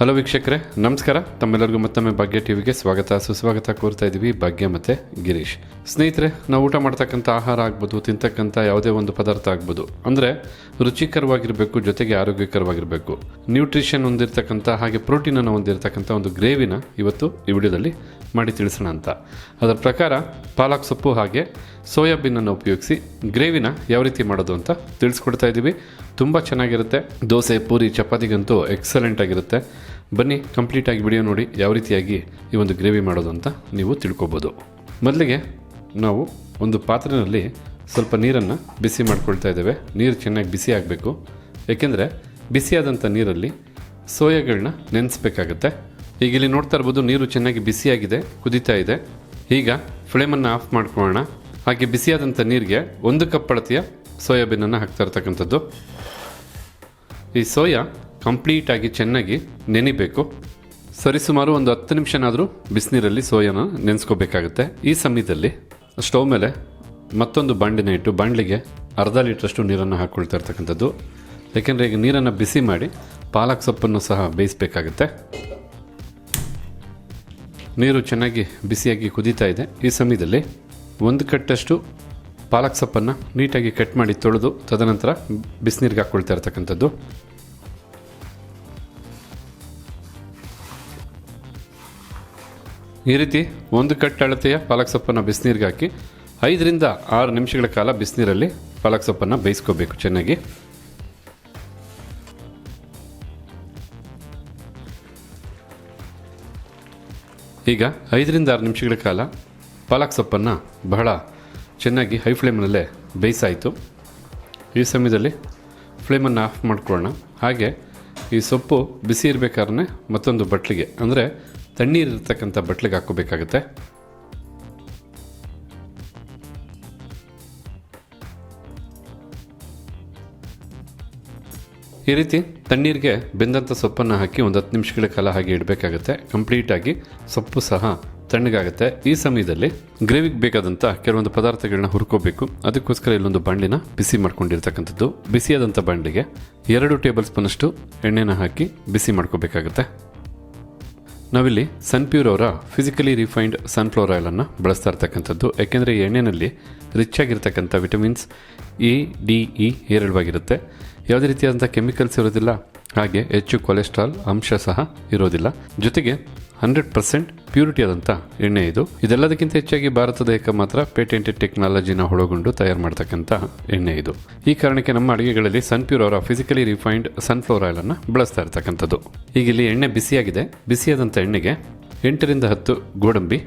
Hello ವೀಕ್ಷಕರೇ, ನಮಸ್ಕಾರ. ತಮ್ಮೆಲ್ಲರಿಗೂ ಮತ್ತೊಮ್ಮೆ ಭಾಗ್ಯ ಟಿವಿಗೆ ಸ್ವಾಗತ. ಸುಸ್ವಾಗತ ಕೋರ್ತಾ ಇದ್ದೀವಿ ಭಾಗ್ಯ ಮತ್ತು ಗಿರೀಶ್. ಸ್ನೇಹಿತರೆ, ನಾವು ಊಟ ಮಾಡ್ತಕ್ಕಂಥ ಆಹಾರ ಆಗ್ಬೋದು, ತಿಂತಕ್ಕಂಥ ಯಾವುದೇ ಒಂದು ಪದಾರ್ಥ ಆಗ್ಬೋದು. ಅಂದರೆ ರುಚಿಕರವಾಗಿರಬೇಕು, ಜೊತೆಗೆ ಆರೋಗ್ಯಕರವಾಗಿರಬೇಕು. ನ್ಯೂಟ್ರಿಷನ್ ಹೊಂದಿರತಕ್ಕಂಥ ಹಾಗೆ ಪ್ರೋಟೀನನ್ನು ಹೊಂದಿರತಕ್ಕಂಥ ಒಂದು ಗ್ರೇವಿನ ಇವತ್ತು ಈ ವಿಡಿಯೋದಲ್ಲಿ ಮಾಡಿ ತಿಳಿಸೋಣ ಅಂತ. ಅದರ ಪ್ರಕಾರ ಪಾಲಕ್ ಸೊಪ್ಪು ಹಾಗೆ ಸೋಯಾಬೀನನ್ನು ಉಪಯೋಗಿಸಿ ಗ್ರೇವಿನ ಯಾವ ರೀತಿ ಮಾಡೋದು ಅಂತ ತಿಳಿಸ್ಕೊಡ್ತಾ ಇದ್ದೀವಿ. ತುಂಬ ಚೆನ್ನಾಗಿರುತ್ತೆ. ದೋಸೆ, ಪೂರಿ, ಚಪಾತಿಗಂತೂ ಎಕ್ಸಲೆಂಟ್ ಆಗಿರುತ್ತೆ. ಬನ್ನಿ ಕಂಪ್ಲೀಟಾಗಿ ವಿಡಿಯೋ ನೋಡಿ ಯಾವ ರೀತಿಯಾಗಿ ಈ ಒಂದು ಗ್ರೇವಿ ಮಾಡೋದು ಅಂತ ನೀವು ತಿಳ್ಕೊಬೋದು. ಮೊದಲಿಗೆ ನಾವು ಒಂದು ಪಾತ್ರೆಯಲ್ಲಿ ಸ್ವಲ್ಪ ನೀರನ್ನು ಬಿಸಿ ಮಾಡ್ಕೊಳ್ತಾ ಇದ್ದೇವೆ. ನೀರು ಚೆನ್ನಾಗಿ ಬಿಸಿ ಆಗಬೇಕು. ಏಕೆಂದರೆ ಬಿಸಿಯಾದಂಥ ನೀರಲ್ಲಿ ಸೋಯಾಗಳನ್ನ ನೆನೆಸ್ಬೇಕಾಗತ್ತೆ. ಈಗ ಇಲ್ಲಿ ನೋಡ್ತಾ ಇರ್ಬೋದು ನೀರು ಚೆನ್ನಾಗಿ ಬಿಸಿಯಾಗಿದೆ, ಕುದಿತಾ ಇದೆ. ಈಗ ಫ್ಲೇಮನ್ನು ಆಫ್ ಮಾಡ್ಕೊಳ್ಳೋಣ. ಹಾಗೆ ಬಿಸಿಯಾದಂಥ ನೀರಿಗೆ ಒಂದು ಕಪ್ ಅಳತೆಯ ಸೋಯಾಬೀನನ್ನು ಹಾಕ್ತಾ ಇರ್ತಕ್ಕಂಥದ್ದು. ಈ ಸೋಯಾ ಕಂಪ್ಲೀಟಾಗಿ ಚೆನ್ನಾಗಿ ನೆನಿಬೇಕು. ಸರಿಸುಮಾರು ಒಂದು ಹತ್ತು ನಿಮಿಷನಾದರೂ ಬಿಸಿನೀರಲ್ಲಿ ಸೋಯಾನ ನೆನೆಸ್ಕೋಬೇಕಾಗುತ್ತೆ. ಈ ಸಮಯದಲ್ಲಿ ಸ್ಟವ್ ಮೇಲೆ ಮತ್ತೊಂದು ಬಾಂಡಿನ ಇಟ್ಟು ಬಾಂಡ್ಲಿಗೆ ಅರ್ಧ ಲೀಟ್ರಷ್ಟು ನೀರನ್ನು ಹಾಕ್ಕೊಳ್ತಾ ಇರ್ತಕ್ಕಂಥದ್ದು. ಏಕೆಂದರೆ ಈಗ ನೀರನ್ನು ಬಿಸಿ ಮಾಡಿ ಪಾಲಕ್ ಸೊಪ್ಪನ್ನು ಸಹ ಬೇಯಿಸಬೇಕಾಗುತ್ತೆ. ನೀರು ಚೆನ್ನಾಗಿ ಬಿಸಿಯಾಗಿ ಕುದೀತಾ ಇದೆ. ಈ ಸಮಯದಲ್ಲಿ ಒಂದು ಕಟ್ಟಷ್ಟು ಪಾಲಕ್ ಸೊಪ್ಪನ್ನು ನೀಟಾಗಿ ಕಟ್ ಮಾಡಿ ತೊಳೆದು ತದನಂತರ ಬಿಸಿನೀರಿಗೆ ಹಾಕ್ಕೊಳ್ತಾ ಇರ್ತಕ್ಕಂಥದ್ದು. ಈ ರೀತಿ ಒಂದು ಕಟ್ ಅಳತೆಯ ಪಾಲಕ್ ಸೊಪ್ಪನ್ನು ಬಿಸಿನೀರಿಗೆ ಹಾಕಿ ಐದರಿಂದ ಆರು ನಿಮಿಷಗಳ ಕಾಲ ಬಿಸಿನೀರಲ್ಲಿ ಪಾಲಕ್ ಸೊಪ್ಪನ್ನು ಬೇಯಿಸ್ಕೋಬೇಕು ಚೆನ್ನಾಗಿ. ಈಗ ಐದರಿಂದ ಆರು ನಿಮಿಷಗಳ ಕಾಲ ಪಾಲಕ್ ಸೊಪ್ಪನ್ನು ಬಹಳ ಚೆನ್ನಾಗಿ ಹೈ ಫ್ಲೇಮ್ನಲ್ಲೇ ಬೇಯಿಸಾಯಿತು. ಈ ಸಮಯದಲ್ಲಿ ಫ್ಲೇಮನ್ನು ಆಫ್ ಮಾಡ್ಕೊಳ್ಳೋಣ. ಹಾಗೆ ಈ ಸೊಪ್ಪು ಬಿಸಿ ಇರಬೇಕಾದ್ರೆ ಮತ್ತೊಂದು ಬಟ್ಲಿಗೆ, ಅಂದರೆ ತಣ್ಣೀರಿರ್ತಕ್ಕಂಥ ಬಟ್ಲಿಗೆ ಹಾಕೋಬೇಕಾಗುತ್ತೆ ಈ ರೀತಿ ತಣ್ಣೀರಿಗೆ ಬೆಂದಂಥ ಸೊಪ್ಪನ್ನು ಹಾಕಿ ಒಂದು ಹತ್ತು ನಿಮಿಷಗಳ ಕಾಲ ಹಾಗೆ ಇಡಬೇಕಾಗುತ್ತೆ. ಕಂಪ್ಲೀಟಾಗಿ ಸೊಪ್ಪು ಸಹ ತಣ್ಣಗಾಗುತ್ತೆ. ಈ ಸಮಯದಲ್ಲಿ ಗ್ರೇವಿಗೆ ಬೇಕಾದಂಥ ಕೆಲವೊಂದು ಪದಾರ್ಥಗಳನ್ನ ಹುರ್ಕೋಬೇಕು. ಅದಕ್ಕೋಸ್ಕರ ಇಲ್ಲೊಂದು ಬಾಣಲಿನ ಬಿಸಿ ಮಾಡ್ಕೊಂಡಿರ್ತಕ್ಕಂಥದ್ದು. ಬಿಸಿಯಾದಂಥ ಬಾಣಲಿಗೆ ಎರಡು ಟೇಬಲ್ ಸ್ಪೂನಷ್ಟು ಎಣ್ಣೆನ ಹಾಕಿ ಬಿಸಿ ಮಾಡ್ಕೋಬೇಕಾಗತ್ತೆ. ನಾವಿಲ್ಲಿ ಸನ್ಪ್ಯೂರ್ ಅವರ ಫಿಸಿಕಲಿ ರಿಫೈನ್ಡ್ ಸನ್ಫ್ಲವರ್ ಆಯಿಲನ್ನು ಬಳಸ್ತಾ ಇರ್ತಕ್ಕಂಥದ್ದು. ಯಾಕೆಂದರೆ ಎಣ್ಣೆನಲ್ಲಿ ರಿಚ್ ಆಗಿರ್ತಕ್ಕಂಥ ವಿಟಮಿನ್ಸ್ ಎ ಡಿ ಇ ಹೇರಳವಾಗಿರುತ್ತೆ. ಯಾವುದೇ ರೀತಿಯಾದಂಥ ಕೆಮಿಕಲ್ಸ್ ಇರೋದಿಲ್ಲ. ಹಾಗೆ ಹೆಚ್ಚು ಕೊಲೆಸ್ಟ್ರಾಲ್ ಅಂಶ ಸಹ ಇರೋದಿಲ್ಲ. ಜೊತೆಗೆ ಹಂಡ್ರೆಡ್ ಪರ್ಸೆಂಟ್ ಪ್ಯೂರಿಟಿ ಆದಂಥ ಎಣ್ಣೆ ಇದು. ಇದೆಲ್ಲದಕ್ಕಿಂತ ಹೆಚ್ಚಾಗಿ ಭಾರತದ ಏಕ ಮಾತ್ರ ಪೇಟೆಂಟೆಡ್ ಟೆಕ್ನಾಲಜಿನ ಒಳಗೊಂಡು ತಯಾರು ಮಾಡ್ತಕ್ಕಂಥ ಎಣ್ಣೆ ಇದು. ಈ ಕಾರಣಕ್ಕೆ ನಮ್ಮ ಅಡುಗೆಗಳಲ್ಲಿ ಸನ್ಪ್ಯೂರ್ ಅವರ ಫಿಸಿಕಲಿ ರಿಫೈನ್ಡ್ ಸನ್ಫ್ಲವರ್ ಆಯಿಲನ್ನು ಬಳಸ್ತಾ ಇರ್ತಕ್ಕಂಥದ್ದು. ಈಗ ಇಲ್ಲಿ ಎಣ್ಣೆ ಬಿಸಿಯಾಗಿದೆ. ಬಿಸಿಯಾದಂಥ ಎಣ್ಣೆಗೆ ಎಂಟರಿಂದ ಹತ್ತು ಗೋಡಂಬಿ,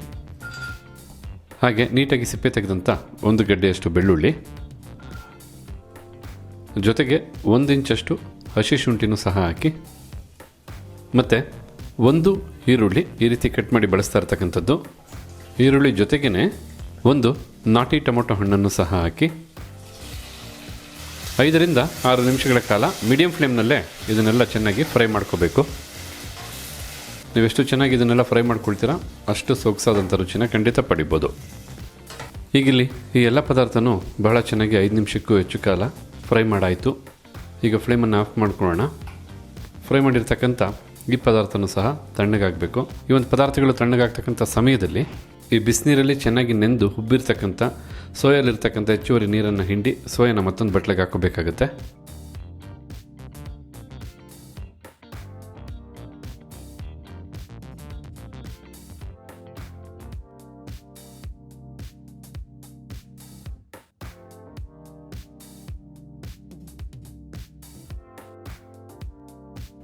ಹಾಗೆ ನೀಟಾಗಿ ಸಿಪ್ಪೆ ತೆಗೆದಂಥ ಒಂದು ಗಡ್ಡೆಯಷ್ಟು ಬೆಳ್ಳುಳ್ಳಿ, ಜೊತೆಗೆ ಒಂದು ಇಂಚಷ್ಟು ಹಸಿ ಶುಂಠಿನೂ ಸಹ ಹಾಕಿ, ಮತ್ತು ಒಂದು ಈರುಳ್ಳಿ ಈ ರೀತಿ ಕಟ್ ಮಾಡಿ ಬಳಸ್ತಾ ಇರ್ತಕ್ಕಂಥದ್ದು. ಈರುಳ್ಳಿ ಜೊತೆಗೇ ಒಂದು ನಾಟಿ ಟೊಮೊಟೊ ಹಣ್ಣನ್ನು ಸಹ ಹಾಕಿ. ಐದರಿಂದ ಆರು ನಿಮಿಷಗಳ ಕಾಲ ಮೀಡಿಯಂ ಫ್ಲೇಮ್ನಲ್ಲೇ ಇದನ್ನೆಲ್ಲ ಚೆನ್ನಾಗಿ ಫ್ರೈ ಮಾಡ್ಕೋಬೇಕು. ನೀವೆಷ್ಟು ಚೆನ್ನಾಗಿ ಇದನ್ನೆಲ್ಲ ಫ್ರೈ ಮಾಡ್ಕೊಳ್ತೀರಾ ಅಷ್ಟು ಸೊಗಸಾದಂಥ ರುಚಿನ ಖಂಡಿತ ಪಡಿಬೋದು. ಈಗಿಲ್ಲಿ ಈ ಎಲ್ಲ ಪದಾರ್ಥನೂ ಬಹಳ ಚೆನ್ನಾಗಿ ಐದು ನಿಮಿಷಕ್ಕೂ ಹೆಚ್ಚು ಕಾಲ ಫ್ರೈ ಮಾಡಾಯಿತು. ಈಗ ಫ್ಲೇಮನ್ನು ಆಫ್ ಮಾಡ್ಕೊಳ್ಳೋಣ. ಫ್ರೈ ಮಾಡಿರ್ತಕ್ಕಂಥ ಈ ಪದಾರ್ಥನೂ ಸಹ ತಣ್ಣಗಾಗಬೇಕು. ಈ ಒಂದು ಪದಾರ್ಥಗಳು ತಣ್ಣಗಾಗ್ತಕ್ಕಂಥ ಸಮಯದಲ್ಲಿ ಈ ಬಿಸಿನೀರಲ್ಲಿ ಚೆನ್ನಾಗಿ ನೆಂದು ಹುಬ್ಬಿರ್ತಕ್ಕಂಥ, ಸೋಯಲ್ಲಿರ್ತಕ್ಕಂಥ ಹೆಚ್ಚುವರಿ ನೀರನ್ನು ಹಿಂಡಿ ಸೋಯನ ಮತ್ತೊಂದು ಬಟ್ಲಿಗೆ ಹಾಕೋಬೇಕಾಗುತ್ತೆ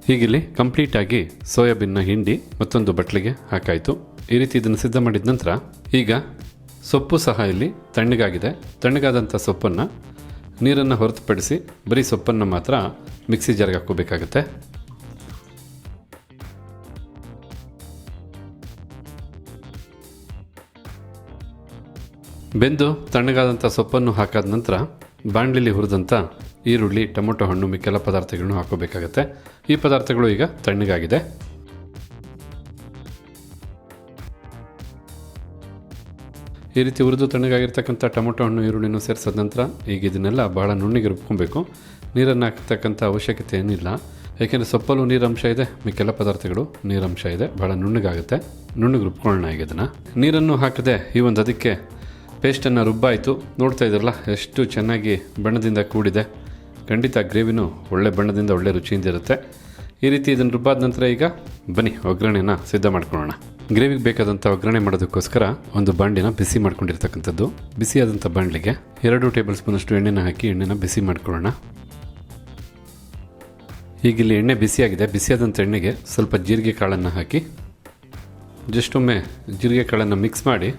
ಹೀಗಿಲ್ಲಿ ಕಂಪ್ಲೀಟಾಗಿ ಸೋಯಾಬೀನ್ನ ಹಿಂಡಿ ಮತ್ತೊಂದು ಬಟ್ಲಿಗೆ ಹಾಕಾಯಿತು. ಈ ರೀತಿ ಇದನ್ನು ಸಿದ್ಧ ಮಾಡಿದ ನಂತರ ಈಗ ಸೊಪ್ಪು ಸಹ ಇಲ್ಲಿ ತಣ್ಣಗಾಗಿದೆ. ತಣ್ಣಗಾದಂಥ ಸೊಪ್ಪನ್ನು ನೀರನ್ನು ಹೊರತುಪಡಿಸಿ ಬರೀ ಸೊಪ್ಪನ್ನು ಮಾತ್ರ ಮಿಕ್ಸಿ ಜಾರ್ಗೆ ಹಾಕೋಬೇಕಾಗತ್ತೆ ಬೆಂದು ತಣ್ಣಗಾದಂಥ ಸೊಪ್ಪನ್ನು ಹಾಕಾದ ನಂತರ ಬಾಣಲಿಲಿ ಹುರಿದಂಥ ಈರುಳ್ಳಿ, ಟೊಮೊಟೊ ಹಣ್ಣು, ಮಿಕ್ಕೆಲ್ಲ ಪದಾರ್ಥಗಳನ್ನು ಹಾಕೋಬೇಕಾಗತ್ತೆ ಈ ಪದಾರ್ಥಗಳು ಈಗ ತಣ್ಣಗಾಗಿದೆ. ಈ ರೀತಿ ಉರಿದು ತಣ್ಣಗಾಗಿರ್ತಕ್ಕಂಥ ಟೊಮೊಟೊ ಹಣ್ಣು, ಈರುಳ್ಳಿನೂ ಸೇರಿಸಿದ ನಂತರ ಈಗ ಇದನ್ನೆಲ್ಲ ಬಹಳ ನುಣ್ಣಿಗೆ ರುಬ್ಕೊಬೇಕು. ನೀರನ್ನು ಹಾಕ್ತಕ್ಕಂಥ ಅವಶ್ಯಕತೆ ಏನಿಲ್ಲ ಏಕೆಂದರೆ ಸೊಪ್ಪಲ್ಲೂ ನೀರಂಶ ಇದೆ, ಮಿಕ್ಕೆಲ್ಲ ಪದಾರ್ಥಗಳು ನೀರಂಶ ಇದೆ ಭಾಳ ನುಣ್ಣಗಾಗುತ್ತೆ. ನುಣ್ಣಗೆ ರುಬ್ಕೊಳ್ಳೋಣ ಈಗ ಇದನ್ನು. ನೀರನ್ನು ಹಾಕದೆ ಈ ಒಂದು ಅದಕ್ಕೆ ಪೇಸ್ಟನ್ನು ರುಬ್ಬಾಯಿತು. ನೋಡ್ತಾ ಇದ್ರಲ್ಲ ಎಷ್ಟು ಚೆನ್ನಾಗಿ ಬಣ್ಣದಿಂದ ಕೂಡಿದೆ. ಖಂಡಿತ ಗ್ರೇವಿನೂ ಒಳ್ಳೆ ಬಣ್ಣದಿಂದ ಒಳ್ಳೆ ರುಚಿಯಿಂದ ಇರುತ್ತೆ. ಈ ರೀತಿ ಇದನ್ನು ರುಬ್ಬಾದ ನಂತರ ಈಗ ಬನ್ನಿ, ಒಗ್ಗರಣೆನ ಸಿದ್ಧ ಮಾಡ್ಕೊಳ್ಳೋಣ. ಗ್ರೇವಿಗೆ ಬೇಕಾದಂಥ ಒಗ್ಗರಣೆ ಮಾಡೋದಕ್ಕೋಸ್ಕರ ಒಂದು ಬಾಂಡಿನ ಬಿಸಿ ಮಾಡ್ಕೊಂಡಿರ್ತಕ್ಕಂಥದ್ದು. ಬಿಸಿಯಾದಂಥ ಬಾಂಡ್ಲಿಗೆ ಎರಡು ಟೇಬಲ್ ಸ್ಪೂನಷ್ಟು ಎಣ್ಣೆನ ಹಾಕಿ ಎಣ್ಣೆನ ಬಿಸಿ ಮಾಡ್ಕೊಳ್ಳೋಣ. ಈಗ ಇಲ್ಲಿ ಎಣ್ಣೆ ಬಿಸಿಯಾಗಿದೆ. ಬಿಸಿಯಾದಂಥ ಎಣ್ಣೆಗೆ ಸ್ವಲ್ಪ ಜೀರಿಗೆ ಕಾಳನ್ನು ಹಾಕಿ ಜಸ್ಟ್ ಒಮ್ಮೆ ಜೀರಿಗೆ ಕಾಳನ್ನು ಮಿಕ್ಸ್ ಮಾಡಿ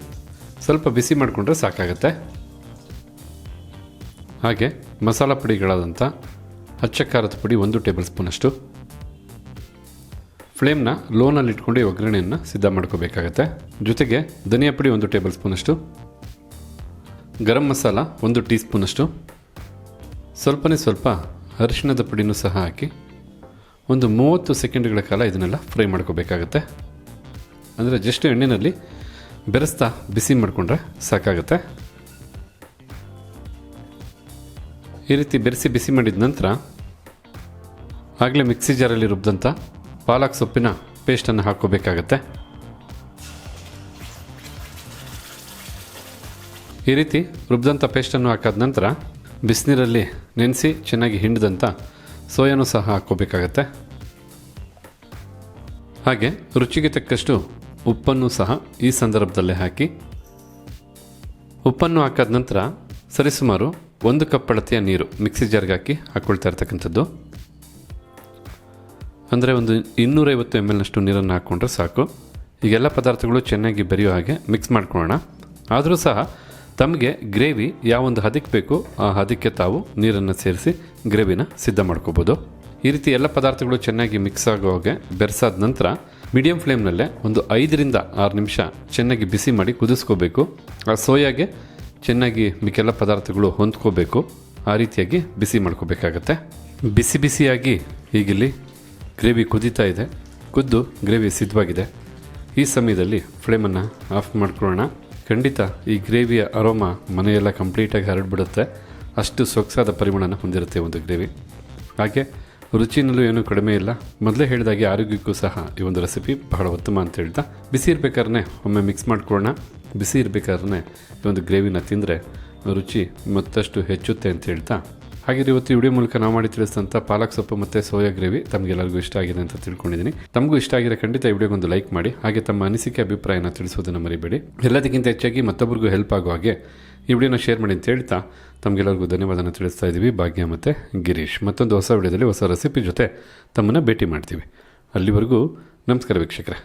ಸ್ವಲ್ಪ ಬಿಸಿ ಮಾಡಿಕೊಂಡ್ರೆ ಸಾಕಾಗತ್ತೆ. ಹಾಗೆ ಮಸಾಲ ಪುಡಿಗಳಾದಂಥ ಹಚ್ಚ ಖಾರದ ಪುಡಿ ಒಂದು ಟೇಬಲ್ ಸ್ಪೂನಷ್ಟು ಫ್ಲೇಮ್ನ ಲೋನಲ್ಲಿ ಇಟ್ಕೊಂಡು ಈ ಒಗ್ಗರಣೆಯನ್ನು ಸಿದ್ಧ ಮಾಡ್ಕೋಬೇಕಾಗತ್ತೆ. ಜೊತೆಗೆ ಧನಿಯಾ ಪುಡಿ ಒಂದು ಟೇಬಲ್ ಸ್ಪೂನಷ್ಟು ಗರಂ ಮಸಾಲ ಒಂದು ಟೀ ಸ್ಪೂನಷ್ಟು ಸ್ವಲ್ಪನೇ ಸ್ವಲ್ಪ ಅರಿಶಿಣದ ಪುಡಿನೂ ಸಹ ಹಾಕಿ ಒಂದು ಮೂವತ್ತು ಸೆಕೆಂಡ್ಗಳ ಕಾಲ ಇದನ್ನೆಲ್ಲ ಫ್ರೈ ಮಾಡ್ಕೋಬೇಕಾಗತ್ತೆ. ಅಂದರೆ ಜಸ್ಟ್ ಎಣ್ಣೆಯಲ್ಲಿ ಬೆರೆಸ್ತಾ ಬಿಸಿ ಮಾಡಿಕೊಂಡ್ರೆ ಸಾಕಾಗುತ್ತೆ. ಈ ರೀತಿ ಬೆರೆಸಿ ಬಿಸಿ ಮಾಡಿದ ನಂತರ ಆಗಲೇ ಮಿಕ್ಸಿ ಜಾರಲ್ಲಿ ರುಬ್ಬಿದಂಥ ಪಾಲಕ್ ಸೊಪ್ಪಿನ ಪೇಸ್ಟನ್ನು ಹಾಕೋಬೇಕಾಗತ್ತೆ ಈ ರೀತಿ ರುಬ್ಬಿದಂಥ ಪೇಸ್ಟನ್ನು ಹಾಕಾದ ನಂತರ ಬಿಸಿನೀರಲ್ಲಿ ನೆನೆಸಿ ಚೆನ್ನಾಗಿ ಹಿಂಡಿದಂಥ ಸೋಯಾನು ಸಹ ಹಾಕ್ಕೋಬೇಕಾಗತ್ತೆ. ಹಾಗೆ ರುಚಿಗೆ ತಕ್ಕಷ್ಟು ಉಪ್ಪನ್ನು ಸಹ ಈ ಸಂದರ್ಭದಲ್ಲೇ ಹಾಕಿ ಉಪ್ಪನ್ನು ಹಾಕಾದ ನಂತರ ಸರಿಸುಮಾರು ಒಂದು ಕಪ್ ಅಳತೆಯ ನೀರು ಮಿಕ್ಸಿ ಜಾರ್ಗೆ ಹಾಕಿ ಹಾಕ್ಕೊಳ್ತಾ ಇರ್ತಕ್ಕಂಥದ್ದು. ಅಂದರೆ ಒಂದು ಇನ್ನೂರೈವತ್ತು ಎಂ ಎಲ್ನಷ್ಟು ನೀರನ್ನು ಹಾಕ್ಕೊಂಡ್ರೆ ಸಾಕು. ಈಗೆಲ್ಲ ಪದಾರ್ಥಗಳು ಚೆನ್ನಾಗಿ ಬೆರೆಯೋ ಹಾಗೆ ಮಿಕ್ಸ್ ಮಾಡ್ಕೊಳ್ಳೋಣ. ಆದರೂ ಸಹ ತಮಗೆ ಗ್ರೇವಿ ಯಾವೊಂದು ಹದಕ್ಕೆ ಬೇಕು, ಆ ಹದಕ್ಕೆ ತಾವು ನೀರನ್ನು ಸೇರಿಸಿ ಗ್ರೇವಿನ ಸಿದ್ಧ ಮಾಡ್ಕೋಬೋದು. ಈ ರೀತಿ ಎಲ್ಲ ಪದಾರ್ಥಗಳು ಚೆನ್ನಾಗಿ ಮಿಕ್ಸ್ ಆಗೋ ಹಾಗೆ ಬೆರೆಸಾದ ನಂತರ ಮೀಡಿಯಂ ಫ್ಲೇಮ್ನಲ್ಲೇ ಒಂದು ಐದರಿಂದ ಆರು ನಿಮಿಷ ಚೆನ್ನಾಗಿ ಬಿಸಿ ಮಾಡಿ ಕುದಿಸ್ಕೋಬೇಕು. ಆ ಸೋಯಾಗೆ ಚೆನ್ನಾಗಿ ಮಿಕ್ಕೆಲ್ಲ ಪದಾರ್ಥಗಳು ಹೊಂದ್ಕೋಬೇಕು. ಆ ರೀತಿಯಾಗಿ ಬಿಸಿ ಮಾಡ್ಕೋಬೇಕಾಗತ್ತೆ. ಬಿಸಿ ಬಿಸಿಯಾಗಿ ಈಗಿಲ್ಲಿ ಗ್ರೇವಿ ಕುದೀತಾ ಇದೆ. ಕುದ್ದು ಗ್ರೇವಿ ಸಿದ್ಧವಾಗಿದೆ. ಈ ಸಮಯದಲ್ಲಿ ಫ್ಲೇಮನ್ನು ಆಫ್ ಮಾಡ್ಕೊಳ್ಳೋಣ. ಖಂಡಿತ ಈ ಗ್ರೇವಿಯ ಅರೋಮ ಮನೆಯೆಲ್ಲ ಕಂಪ್ಲೀಟಾಗಿ ಹರಡ್ಬಿಡುತ್ತೆ. ಅಷ್ಟು ಸೊಗಸಾದ ಪರಿಮಳನ ಹೊಂದಿರುತ್ತೆ ಒಂದು ಗ್ರೇವಿ. ಹಾಗೆ ರುಚಿನಲ್ಲೂ ಏನೂ ಕಡಿಮೆ ಇಲ್ಲ. ಮೊದಲೇ ಹೇಳಿದಾಗೆ ಆರೋಗ್ಯಕ್ಕೂ ಸಹ ಈ ಒಂದು ರೆಸಿಪಿ ಬಹಳ ಉತ್ತಮ ಅಂತ ಹೇಳ್ತಾ. ಬಿಸಿ ಇರ್ಬೇಕಾದ್ರೆ ಒಮ್ಮೆ ಮಿಕ್ಸ್ ಮಾಡ್ಕೊಳ್ಳೋಣ. ಬಿಸಿ ಇರಬೇಕಾದ್ರೆ ಈ ಒಂದು ಗ್ರೇವಿನ ತಿಂದರೆ ರುಚಿ ಮತ್ತಷ್ಟು ಹೆಚ್ಚುತ್ತೆ ಅಂತ ಹೇಳ್ತಾ. ಹಾಗೆ ಇವತ್ತು ವಿಡಿಯೋ ಮೂಲಕ ನಾವು ಮಾಡಿ ತಿಳಿಸಿದಂಥ ಪಾಲಕ್ ಸೊಪ್ಪು ಮತ್ತು ಸೋಯಾ ಗ್ರೇವಿ ತಮಗೆಲ್ಲರಿಗೂ ಇಷ್ಟ ಆಗಿದೆ ಅಂತ ತಿಳ್ಕೊಂಡಿದ್ದೀನಿ. ತಮಗೂ ಇಷ್ಟ ಆಗಿರೋ ಖಂಡಿತ ವಿಡಿಯೋಗೊಂದು ಲೈಕ್ ಮಾಡಿ, ಹಾಗೆ ತಮ್ಮ ಅನಿಸಿಕೆ, ಅಭಿಪ್ರಾಯನ ತಿಳಿಸೋದನ್ನು ಮರಿಬೇಡಿ. ಎಲ್ಲದಕ್ಕಿಂತ ಹೆಚ್ಚಾಗಿ ಮತ್ತೊಬ್ಬರಿಗೂ ಹೆಲ್ಪ್ ಆಗೋ ಹಾಗೆ ಈ ವಿಡಿಯೋನ ಶೇರ್ ಮಾಡಿ ಅಂತ ಹೇಳ್ತಾ ತಮಗೆಲ್ಲರಿಗೂ ಧನ್ಯವಾದನ ತಿಳಿಸ್ತಾ ಇದ್ದೀವಿ ಭಾಗ್ಯ ಮತ್ತು ಗಿರೀಶ್. ಮತ್ತೊಂದು ಹೊಸ ವಿಡಿಯೋದಲ್ಲಿ ಹೊಸ ರೆಸಿಪಿ ಜೊತೆ ತಮ್ಮನ್ನು ಭೇಟಿ ಮಾಡ್ತೀವಿ. ಅಲ್ಲಿವರೆಗೂ ನಮಸ್ಕಾರ ವೀಕ್ಷಕರೇ.